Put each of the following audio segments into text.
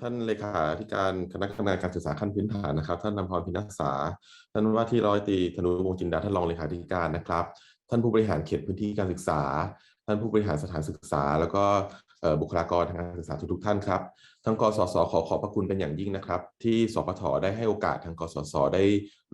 ท่านเลขาธิการคณะกรรมการการศึกษาขั้นพื้นฐานนะครับ ท่านนำพรพินักษา ท่านว่าที่ร้อยตีธนุวงศ์จินดาท่านรองเลขาธิการนะครับ ท่านผู้บริหารเขตพื้นที่การศึกษา ท่านผู้บริหารสถานศึกษา แล้วก็ บุคลากรทางการศึกษาทุกๆท่านครับทางกสศขอขอบพระคุณเป็นอย่างยิ่งนะครับ ที่สปทได้ให้โอกาสทางกสศได้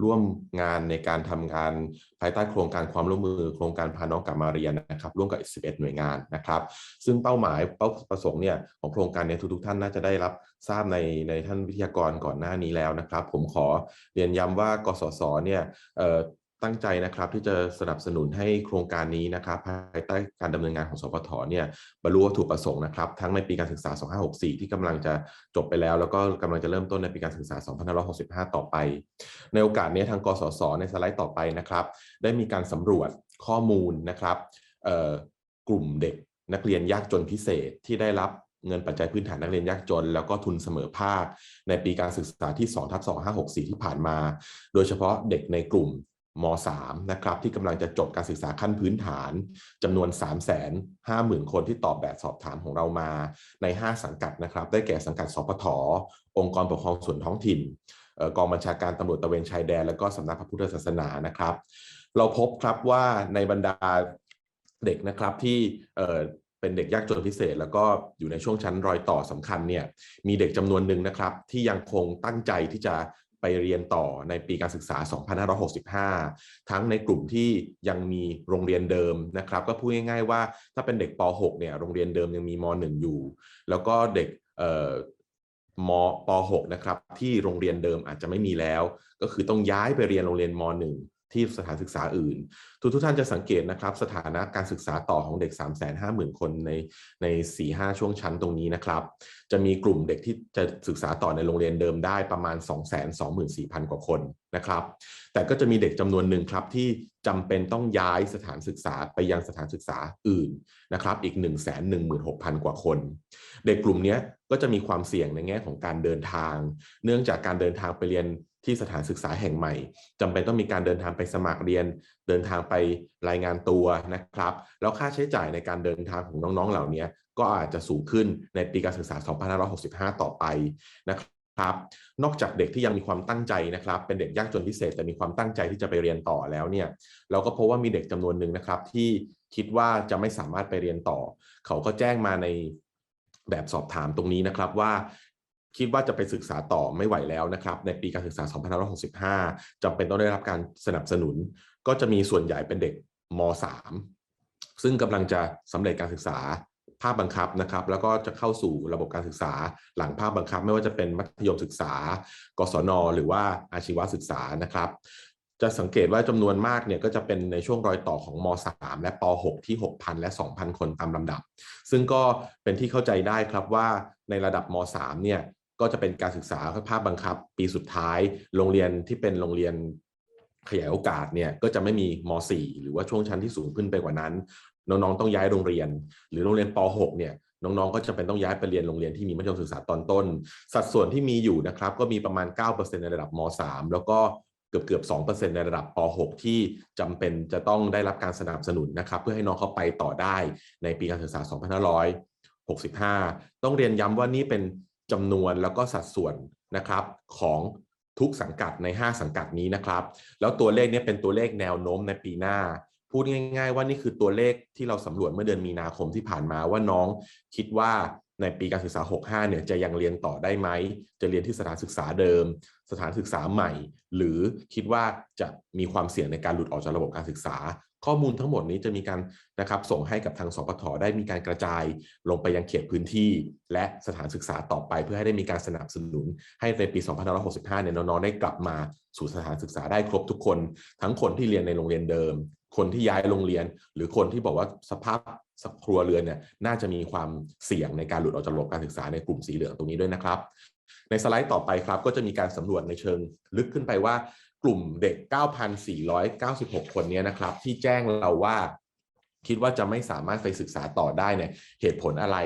ร่วมงานในการทำงานภายใต้โครงการความร่วมมือโครงการพาน้องกลับมาเรียนนะครับร่วมกับ 11 หน่วยงานนะครับ ซึ่งเป้าหมายเป้าประสงค์เนี่ยของโครงการเนี้ทุกๆ ท่านน่าจะได้รับทราบในในท่านวิทยากรก่อนหน้านี้แล้วนะครับ ผมขอเรียนย้ำว่ากสศเนี่ย ตั้งใจนะครับที่จะสนับสนุนให้โครงการนี้นะครับภายใต้การดำเนินงานของสพทเนี่ยบรรลุวัตถุประสงค์นะครับทั้งในปีการศึกษา 2564 ที่กำลังจะจบไปแล้ว แล้วก็กำลังจะเริ่มต้นในปีการศึกษา 2565 ต่อไป ในโอกาสนี้ทางกสศในสไลด์ต่อไปนะครับ ได้มีการสำรวจข้อมูลนะครับกลุ่มเด็กนักเรียนยากจนพิเศษที่ได้รับเงินปัจจัยพื้นฐานนักเรียนยากจน แล้วก็ทุนเสมอภาค ในปีการศึกษาที่2ทับ2564 ที่ผ่านมา โดยเฉพาะเด็กในกลุ่ม ม .3 นะครับที่กำลังจะจบการศึกษาขั้นพื้นฐานจำนวน 350,000 คนที่ตอบแบบสอบถามของเรามาใน 5 สังกัดนะครับ ได้แก่สังกัดสปทองค์กรปกครองส่วนท้องถิ่นออกองบัญชาการตำรวจตะเวนชายแดน และก็สำนักพระพุทธศาสนานะครับ เราพบครับว่าในบรรดาเด็กนะครับที่เออเป็นเด็กยากจนพิเศษ แล้วก็อยู่ในช่วงชั้นรอยต่อสำคัญเนี่ยมีเด็กจำนวนหนึ่งนะครับ ที่ยังคงตั้งใจที่จะ ไปเรียนต่อในปีการศึกษา 2565 ทั้งในกลุ่มที่ยังมีโรงเรียนเดิมนะครับ ก็พูดง่ายๆว่าถ้าเป็นเด็กป .6 เนี่ยโรงเรียนเดิมยังมีม .1 อยู่ แล้วก็เด็กเอ่อมป .6 นะครับที่โรงเรียนเดิมอาจจะไม่มีแล้ว ก็คือต้องย้ายไปเรียนโรงเรียนม .1 ที่สถานศึกษาอื่น ทุกทุกท่านจะสังเกตนะครับ สถานะการศึกษาต่อของเด็ก 350,000 คนในใน 4-5 ช่วงชั้นตรงนี้นะครับ จะมีกลุ่มเด็กที่จะศึกษาต่อในโรงเรียนเดิมได้ประมาณ 224,000 กว่าคนนะครับ แต่ก็จะมีเด็กจำนวนหนึ่งครับที่จำเป็นต้องย้ายสถานศึกษาไปยังสถานศึกษาอื่นนะครับ อีก 116,000 กว่าคน เด็กกลุ่มนี้ก็จะมีความเสี่ยงในแง่ของการเดินทาง เนื่องจากการเดินทางไปเรียน ที่สถานศึกษาแห่งใหม่จำเป็นต้องมีการเดินทางไปสมัครเรียน เดินทางไปรายงานตัวนะครับ แล้วค่าใช้จ่ายในการเดินทางของน้องๆเหล่านี้ก็อาจจะสูงขึ้นในปีการศึกษา 2565 ต่อไปนะครับ นอกจากเด็กที่ยังมีความตั้งใจนะครับ เป็นเด็กยากจนพิเศษแต่มีความตั้งใจที่จะไปเรียนต่อแล้วเนี่ย เราก็พบว่ามีเด็กจำนวนหนึ่งนะครับที่คิดว่าจะไม่สามารถไปเรียนต่อ เขาก็แจ้งมาในแบบสอบถามตรงนี้นะครับว่า คิดว่าจะไปศึกษาต่อไม่ไหวแล้วนะครับ ในปีการศึกษา 2565จำเป็นต้องได้รับการสนับสนุน ก็จะมีส่วนใหญ่เป็นเด็กม .3 ซึ่งกำลังจะสำเร็จการศึกษาภาคบังคับนะครับ แล้วก็จะเข้าสู่ระบบการศึกษาหลังภาคบังคับ ไม่ว่าจะเป็นมัธยมศึกษา กศน หรือว่าอาชีวศึกษานะครับ จะสังเกตว่าจำนวนมากเนี่ยก็จะเป็นในช่วงรอยต่อของม .3 และป .6 ที่ 6,000 และ 2,000 คนตามลำดับ ซึ่งก็เป็นที่เข้าใจได้ครับว่าในระดับม .3 เนี่ย ก็จะเป็นการศึกษาภาคบังคับ ปีสุดท้าย โรงเรียนที่เป็นโรงเรียนขยายโอกาสเนี่ยก็จะไม่มีม .4 หรือว่าช่วงชั้นที่สูงขึ้นไปกว่านั้น น้องๆต้องย้ายโรงเรียน หรือโรงเรียนป .6 เนี่ยน้องๆ ก็จะเป็นต้องย้ายไปเรียนโรงเรียนที่มีมัธยมศึกษาตอนต้น สัดส่วนที่มีอยู่นะครับก็มีประมาณ 9%ในระดับม .3 แล้วก็เกือบเกือบ2%ในระดับป .6 ที่จำเป็นจะต้องได้รับการสนับสนุนนะครับ เพื่อให้น้องเขาไปต่อได้ในปีการศึกษา 2565 ต้องเรียนย้ำว่านี่เป็น จำนวนแล้วก็สัดส่วนนะครับของทุกสังกัดใน 5 สังกัดนี้นะครับ แล้วตัวเลขนี้เป็นตัวเลขแนวโน้มในปีหน้า พูดง่าย ๆ ว่านี่คือตัวเลขที่เราสำรวจเมื่อเดือนมีนาคมที่ผ่านมาว่าน้องคิดว่าในปีการศึกษา 65 เนี่ยจะยังเรียนต่อได้ไหม จะเรียนที่สถานศึกษาเดิม สถานศึกษาใหม่ หรือคิดว่าจะมีความเสี่ยงในการหลุดออกจากระบบการศึกษา ข้อมูลทั้งหมดนี้จะมีการนะครับส่งให้กับทางสปทได้มีการกระจายลงไปยังเขตพื้นที่ และสถานศึกษาต่อไป เพื่อให้ได้มีการสนับสนุน ให้ในปี 2565 เนี่ยน้องๆได้กลับมาสู่สถานศึกษาได้ครบทุกคน ทั้งคนที่เรียนในโรงเรียนเดิม คนที่ย้ายโรงเรียน หรือคนที่บอกว่าสภาพครัวเรือนเนี่ยน่าจะมีความเสี่ยงในการหลุดออกจากระบบการศึกษาในกลุ่มสีเหลืองตรงนี้ด้วยนะครับ ในสไลด์ต่อไปครับก็จะมีการสำรวจในเชิงลึกขึ้นไปว่า กลุ่มเด็ก 9,496 คนนี้นะครับ ที่แจ้งเราว่าคิดว่าจะไม่สามารถไปศึกษาต่อได้เนี่ยเหตุผลอะไร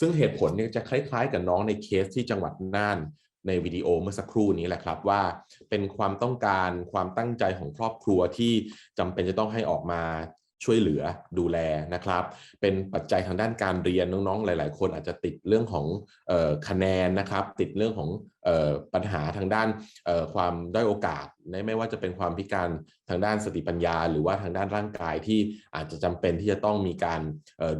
ซึ่งเหตุผลเนี่ยจะคล้ายๆ กับน้องในเคสที่จังหวัดน่านในวิดีโอเมื่อสักครู่นี้แหละครับว่าเป็นความต้องการความตั้งใจของครอบครัวที่จำเป็นจะต้องให้ออกมา ช่วยเหลือดูแลนะครับ เป็นปัจจัยทางด้านการเรียนน้องๆ หลาย ๆ คนอาจจะติดเรื่องของออคะแนนนะครับ ติดเรื่องของออปัญหาทางด้านความด้อยโอกาสไม่ว่าจะเป็นความพิการทางด้านสติปัญญา หรือว่าทางด้านร่างกายที่อาจจะจำเป็นที่จะต้องมีการ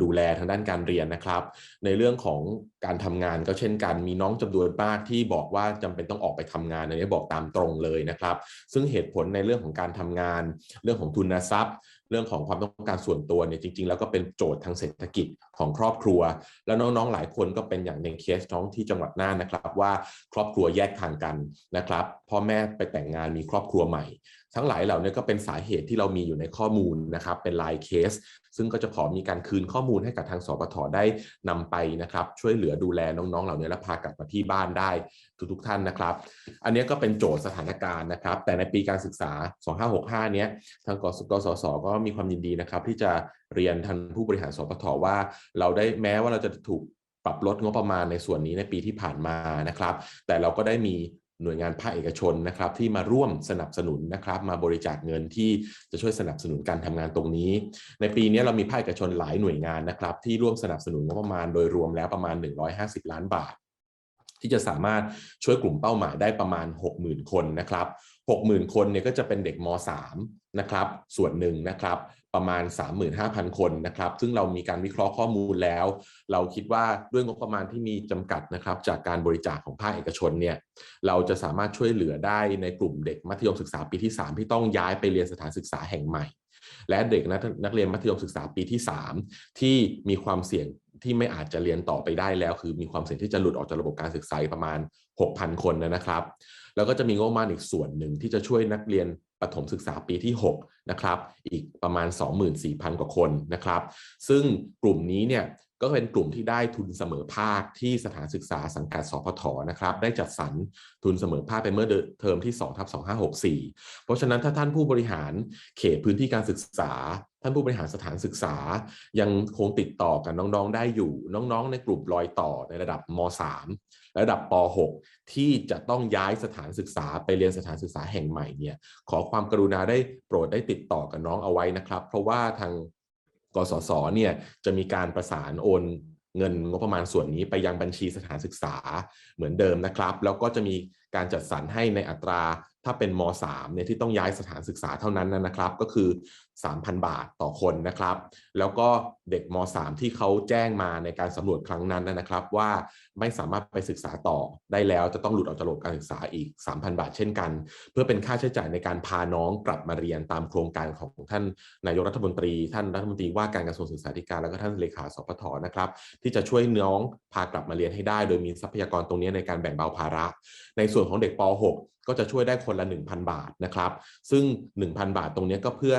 ดูแลทางด้านการเรียนนะครับ ในเรื่องของการทำงานก็เช่นกัน มีน้องจำนวนมากที่บอกว่าจำเป็นต้องออกไปทำงานอันนี้บอกตามตรงเลยนะครับ ซึ่งเหตุผลในเรื่องของการทำงาน เรื่องของทุนทรัพย์ เรื่องของความต้องการส่วนตัวเนี่ยจริง ๆ แล้วก็เป็นโจทย์ทางเศรษฐกิจ ของครอบครัว แล้วน้องๆหลายคนก็เป็นอย่างในเคสน้องที่จังหวัดน่านนะครับว่าครอบครัวแยกทางกันนะครับพ่อแม่ไปแต่งงานมีครอบครัวใหม่ ทั้งหลายเหล่านี้ก็เป็นสาเหตุที่เรามีอยู่ในข้อมูลนะครับเป็นลายเคส ซึ่งก็จะขอมีการคืนข้อมูลให้กับทางสปทได้นำไปนะครับช่วยเหลือดูแลน้องๆ เหล่านี้และพากลับมาที่บ้านได้ทุกๆท่านนะครับ อันนี้ก็เป็นโจทย์สถานการณ์นะครับ แต่ในปีการศึกษา 2565 เนี้ยทางกสกสศก็มีความยินดีนะครับที่จะเรียนทันผู้บริหารสปทว่า เราได้แม้ว่าเราจะถูกปรับลดงบประมาณในส่วนนี้ในปีที่ผ่านมานะครับ แต่เราก็ได้มีหน่วยงานภาคเอกชนนะครับที่มาร่วมสนับสนุนนะครับ มาบริจาคเงินที่จะช่วยสนับสนุนการทำงานตรงนี้ ในปีนี้เรามีภาคเอกชนหลายหน่วยงานนะครับ ที่ร่วมสนับสนุนงบประมาณโดยรวมแล้วประมาณ 150 ล้านบาท ที่จะสามารถช่วยกลุ่มเป้าหมายได้ประมาณ 60,000 คนนะครับ 60,000 คนเนี่ยก็จะเป็นเด็กม .3 นะครับส่วนหนึ่งนะครับ ประมาณ 35,000 คนนะครับ ซึ่งเรามีการวิเคราะห์ข้อมูลแล้ว เราคิดว่าด้วยงบประมาณที่มีจำกัดนะครับ จากการบริจาคของภาคเอกชนเนี่ยเราจะสามารถช่วยเหลือได้ในกลุ่มเด็กมัธยมศึกษาปีที่ 3 ที่ต้องย้ายไปเรียนสถานศึกษาแห่งใหม่ และเด็กนักนักเรียนมัธยมศึกษาปีที่ 3 ที่มีความเสี่ยงที่ไม่อาจจะเรียนต่อไปได้แล้ว คือมีความเสี่ยงที่จะหลุดออกจากระบบการศึกษาประมาณ 6,000 คนนะครับ แล้วก็จะมีงบประมาณอีกส่วนหนึ่งที่จะช่วยนักเรียน ประถมศึกษาปีที่6นะครับอีกประมาณ 24,000 กว่าคนนะครับ ซึ่งกลุ่มนี้เนี่ยก็เป็นกลุ่มที่ได้ทุนเสมอภาคที่สถานศึกษาสังกัดสพทนะครับ ได้จัดสรรทุนเสมอภาคไปเมื่อเทอมที่2ทับ2564 เพราะฉะนั้นถ้าท่านผู้บริหารเขตพื้นที่การศึกษา ท่านผู้บริหารสถานศึกษา ยังคงติดต่อกับน้องๆได้อยู่ น้องๆ ในกลุ่มรอยต่อในระดับม .3 ระดับป .6 ที่จะต้องย้ายสถานศึกษาไปเรียนสถานศึกษาแห่งใหม่เนี่ยขอความกรุณาได้โปรดได้ติดต่อกับน้องเอาไว้นะครับ เพราะว่าทางกสศเนี่ยจะมีการประสานโอนเงินงบประมาณส่วนนี้ไปยังบัญชีสถานศึกษาเหมือนเดิมนะครับ แล้วก็จะมีการจัดสรรให้ในอัตราถ้าเป็นม .3 เนี่ยที่ต้องย้ายสถานศึกษาเท่านั้นนะครับ ก็คือ 3,000 บาทต่อคนนะครับ แล้วก็เด็กม .3 ที่เขาแจ้งมาในการสำรวจครั้งนั้นนะครับ ว่าไม่สามารถไปศึกษาต่อได้แล้วจะต้องหลุดออกจากระบบการศึกษาอีก 3,000 บาทเช่นกัน เพื่อเป็นค่าใช้จ่ายในการพาน้องกลับมาเรียนตามโครงการของท่านนายกรัฐมนตรี ท่านรัฐมนตรีว่าการกระทรวงศึกษาธิการแล้วก็ท่านเลขาสปทนะครับ ที่จะช่วยน้องพากลับมาเรียนให้ได้ โดยมีทรัพยากรตรงนี้ในการแบ่งเบาภาระ ในส่วนของเด็กป .6 ก็จะช่วยได้คนละ 1,000 บาทนะครับ ซึ่ง 1,000 บาทตรงนี้ก็เพื่อ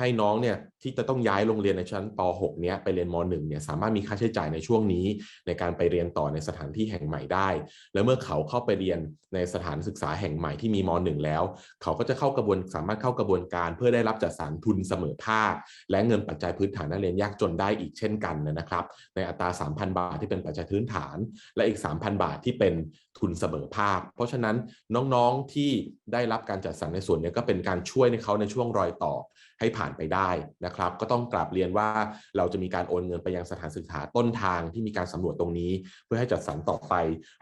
ให้น้องเนี่ยที่จะต้องย้ายโรงเรียนในชั้นป .6 เนี้ยไปเรียนม .1 เนี่ยสามารถมีค่าใช้จ่ายในช่วงนี้ ในการไปเรียนต่อในสถานที่แห่งใหม่ได้ แล้วเมื่อเขาเข้าไปเรียนในสถานศึกษาแห่งใหม่ที่มีม .1 แล้ว เขาก็จะเข้ากระบวนสามารถเข้ากระบวนการ เพื่อได้รับจัดสรรทุนเสมอภาค และเงินปัจจัยพื้นฐานนักเรียนยากจนได้อีกเช่นกันนะครับ ในอัตรา 3,000 บาทที่เป็นปัจจัยพื้นฐาน และอีก 3,000 บาทที่เป็นทุนเสมอภาค เพราะฉะนั้นน้องๆที่ได้รับการจัดสรรในส่วนนี้ก็เป็นการช่วยในเขาในช่วงรอยต่อให้ผ่านไปได้นะครับ ก็ต้องกราบเรียนว่าเราจะมีการโอนเงินไปยังสถานศึกษาต้นทางที่มีการสำรวจตรงนี้ เพื่อให้จัดสรรต่อไป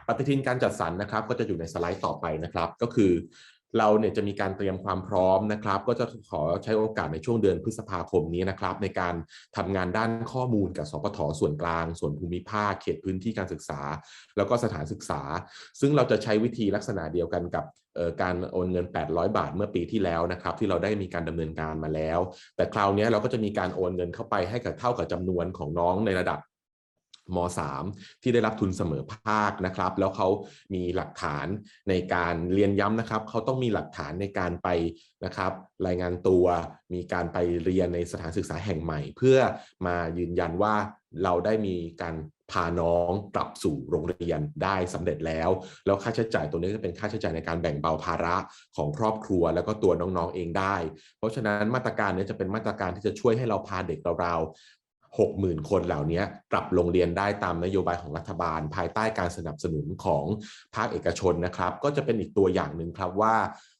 ปฏิทินการจัดสรรนะครับ ก็จะอยู่ในสไลด์ต่อไปนะครับ ก็คือเราเนี่ยจะมีการเตรียมความพร้อมนะครับ ก็จะขอใช้โอกาสในช่วงเดือนพฤษภาคมนี้นะครับ ในการทำงานด้านข้อมูลกับสปทส่วนกลาง ส่วนภูมิภาค เขตพื้นที่การศึกษา แล้วก็สถานศึกษา ซึ่งเราจะใช้วิธีลักษณะเดียวกันกับ การโอนเงิน 800 บาทเมื่อปีที่แล้วนะครับที่เราได้มีการดำเนินการมาแล้ว แต่คราวนี้เราก็จะมีการโอนเงินเข้าไปให้กับเท่ากับจำนวนของน้องในระดับม .3 ที่ได้รับทุนเสมอภาคนะครับ แล้วเขามีหลักฐานในการเรียนย้ำนะครับ เขาต้องมีหลักฐานในการไปนะครับ รายงานตัว มีการไปเรียนในสถานศึกษาแห่งใหม่ เพื่อมายืนยันว่าเราได้มีการ พาน้องกลับสู่โรงเรียนได้สำเร็จแล้ว แล้วค่าใช้จ่ายตัวนี้ก็เป็นค่าใช้จ่ายในการแบ่งเบาภาระของครอบครัว แล้วก็ตัวน้องๆเองได้ เพราะฉะนั้นมาตรการนี้จะเป็นมาตรการที่จะช่วยให้เราพาเด็กเรา60,000คนเหล่านี้กลับโรงเรียนได้ตามนโยบายของรัฐบาล ภายใต้การสนับสนุนของภาคเอกชนนะครับ ก็จะเป็นอีกตัวอย่างหนึ่งครับว่า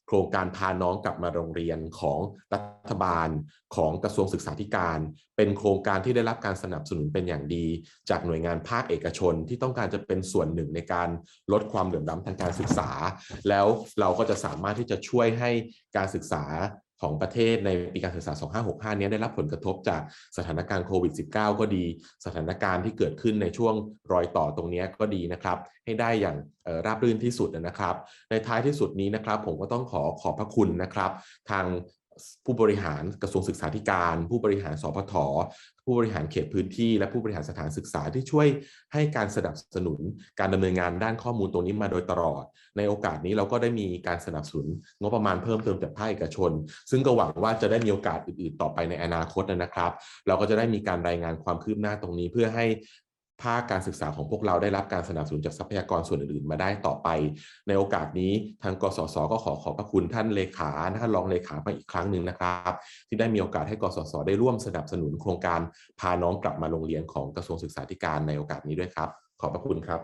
โครงการพาน้องกลับมาโรงเรียนของรัฐบาลของกระทรวงศึกษาธิการ เป็นโครงการที่ได้รับการสนับสนุนเป็นอย่างดี จากหน่วยงานภาคเอกชนที่ต้องการจะเป็นส่วนหนึ่งในการลดความเหลื่อมล้ำทางการศึกษา แล้วเราก็จะสามารถที่จะช่วยให้การศึกษา ของประเทศในปีการศึกษา 2565เนี้ยได้รับผลกระทบจากสถานการณ์โควิด -19 ก็ดี สถานการณ์ที่เกิดขึ้นในช่วงรอยต่อตรงนี้ก็ดีนะครับ ให้ได้อย่างราบรื่นที่สุดนะครับ ในท้ายที่สุดนี้นะครับ ผมก็ต้องขอขอบพระคุณนะครับ ทาง ผู้บริหารกระทรวงศึกษาธิการ ผู้บริหารสพทผู้บริหารเขตพื้นที่ และผู้บริหารสถานศึกษาที่ช่วยให้การสนับสนุนการดำเนินงานด้านข้อมูลตรงนี้มาโดยตลอด ในโอกาสนี้เราก็ได้มีการสนับสนุนงบประมาณเพิ่มเติมจากภาคเอกชน ซึ่งก็หวังว่าจะได้มีโอกาสอื่นๆ ต่อไปในอนาคตนะครับ เราก็จะได้มีการรายงานความคืบหน้าตรงนี้เพื่อให้ ภาคการศึกษาของพวกเราได้รับการสนับสนุนจากทรัพยากรส่วนอื่นๆ มาได้ต่อไป ในโอกาสนี้ทางกสศก็ขอขอบพระคุณท่านเลขาท่านรองเลขามาอีกครั้งหนึ่งนะครับ ที่ได้มีโอกาสให้กสศได้ร่วมสนับสนุนโครงการพาน้องกลับมาโรงเรียนของกระทรวงศึกษาธิการในโอกาสนี้ด้วยครับ ขอบพระคุณครับ